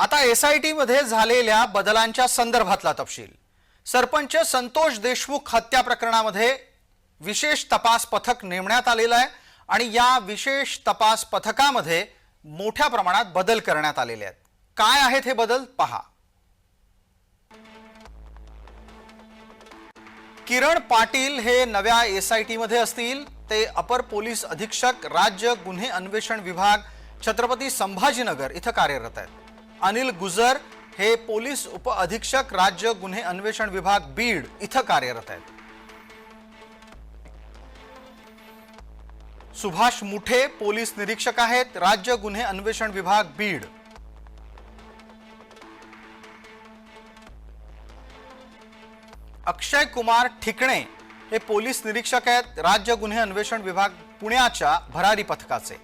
आता S I टीमध्ये झालेल्या बदलांच्या संदर्भातला तपशील. सरपंच संतोष देशमुख हत्या प्रकरणामध्ये विशेष तपास पथक नेमण्यात आलेलं आहे आणि या विशेष तपास पथकामध्ये मोठ्या प्रमाणात बदल करण्यात आलेले आहेत. काय आहेत हे बदल? पहा. किरण पाटील हे नव्या एस आय टीमध्ये असतील. ते अपर पोलीस अधीक्षक राज्य गुन्हे अन्वेषण विभाग छत्रपती संभाजीनगर इथं कार्यरत आहेत. अनिल गुजर हे पोलीस उप अधीक्षक राज्य गुन्हे अन्वेषण विभाग बीड इथं कार्यरत आहेत. सुभाष मुठे पोलीस निरीक्षक आहेत राज्य गुन्हे अन्वेषण विभाग बीड. अक्षय कुमार ठिकणे हे पोलीस निरीक्षक आहेत राज्य गुन्हे अन्वेषण विभाग पुण्याच्या भरारी पथकाचे.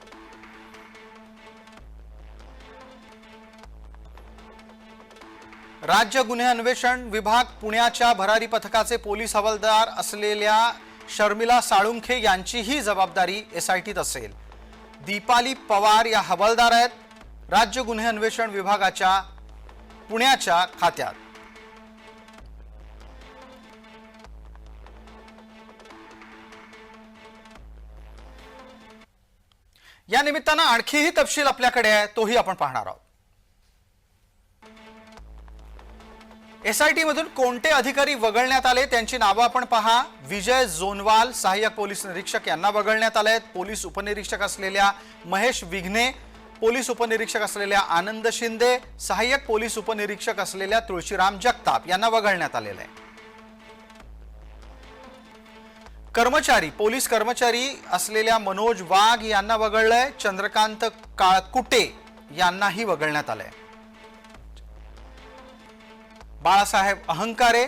राज्य गुन्हे अन्वेषण विभाग पुण्याच्या भरारी पथकाचे पोलीस हवालदार असलेल्या शर्मिला साळुंखे यांचीही जबाबदारी एसआयटीत असेल. दीपाली पवार या हवालदार आहेत. राज्य गुन्हे अन्वेषण विभागाच्या पुण्याच्या खात्यात. या निमित्तानं आणखीही तपशील आपल्याकडे आहे तोही आपण पाहणार आहोत. एस आय टीमधून कोणते अधिकारी वगळण्यात आले त्यांची नावं आपण पहा. विजय जोनवाल सहाय्यक पोलीस निरीक्षक यांना वगळण्यात आले आहेत पोलीस उपनिरीक्षक असलेल्या महेश विघ्ने पोलीस उपनिरीक्षक असलेल्या आनंद शिंदे सहाय्यक पोलीस उपनिरीक्षक असलेल्या तुळशीराम जगताप यांना वगळण्यात आलेलं आहे. कर्मचारी पोलीस कर्मचारी असलेल्या मनोज वाघ यांना वगळलंय. चंद्रकांत काळकुटे यांनाही वगळण्यात आलंय. बाळासाहेब अहंकारे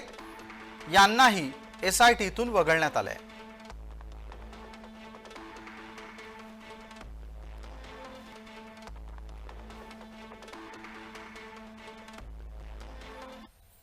यांनाही एस आय टीतून वगळण्यात आलं आहे